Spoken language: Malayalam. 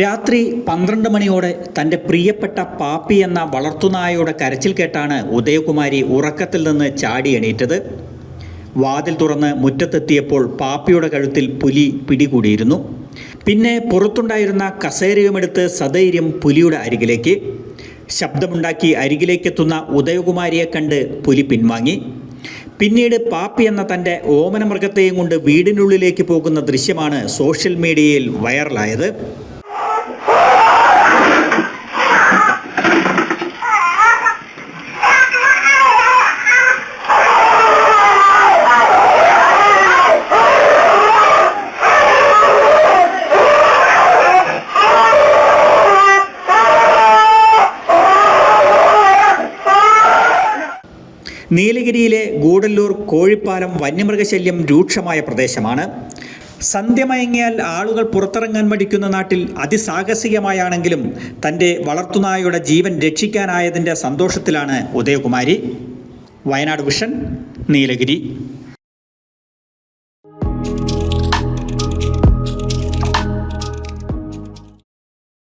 രാത്രി പന്ത്രണ്ട് മണിയോടെ തന്റെ പ്രിയപ്പെട്ട പാപ്പി എന്ന വളർത്തുനായയുടെ കരച്ചിൽ കേട്ടാണ് ഉദയകുമാരി ഉറക്കത്തിൽ നിന്ന് ചാടി എണീറ്റത്. വാതിൽ തുറന്ന് മുറ്റത്തെത്തിയപ്പോൾ പാപ്പിയുടെ കഴുത്തിൽ പുലി പിടികൂടിയിരുന്നു. പിന്നെ പുറത്തുണ്ടായിരുന്ന കസേരയുമെടുത്ത് സധൈര്യം പുലിയുടെ അരികിലേക്ക് ശബ്ദമുണ്ടാക്കി അരികിലേക്കെത്തുന്ന ഉദയകുമാരിയെ കണ്ട് പുലി പിൻവാങ്ങി. പിന്നീട് പാപ്പി എന്ന തന്റെ ഓമനമൃഗത്തെയും കൊണ്ട് വീടിനുള്ളിലേക്ക് പോകുന്ന ദൃശ്യമാണ് സോഷ്യൽ മീഡിയയിൽ വൈറലായത്. നീലഗിരിയിലെ ഗൂഡല്ലൂർ കോഴിപ്പാലം വന്യമൃഗശല്യം രൂക്ഷമായ പ്രദേശമാണ്. സന്ധ്യമയങ്ങിയാൽ ആളുകൾ പുറത്തിറങ്ങാൻ മടിക്കുന്ന നാട്ടിൽ അതിസാഹസികമായാണെങ്കിലും തന്റെ വളർത്തുനായയുടെ ജീവൻ രക്ഷിക്കാനായതിന്റെ സന്തോഷത്തിലാണ് ഉദയകുമാരി. വയനാട് വിഷൻ നീലഗിരി.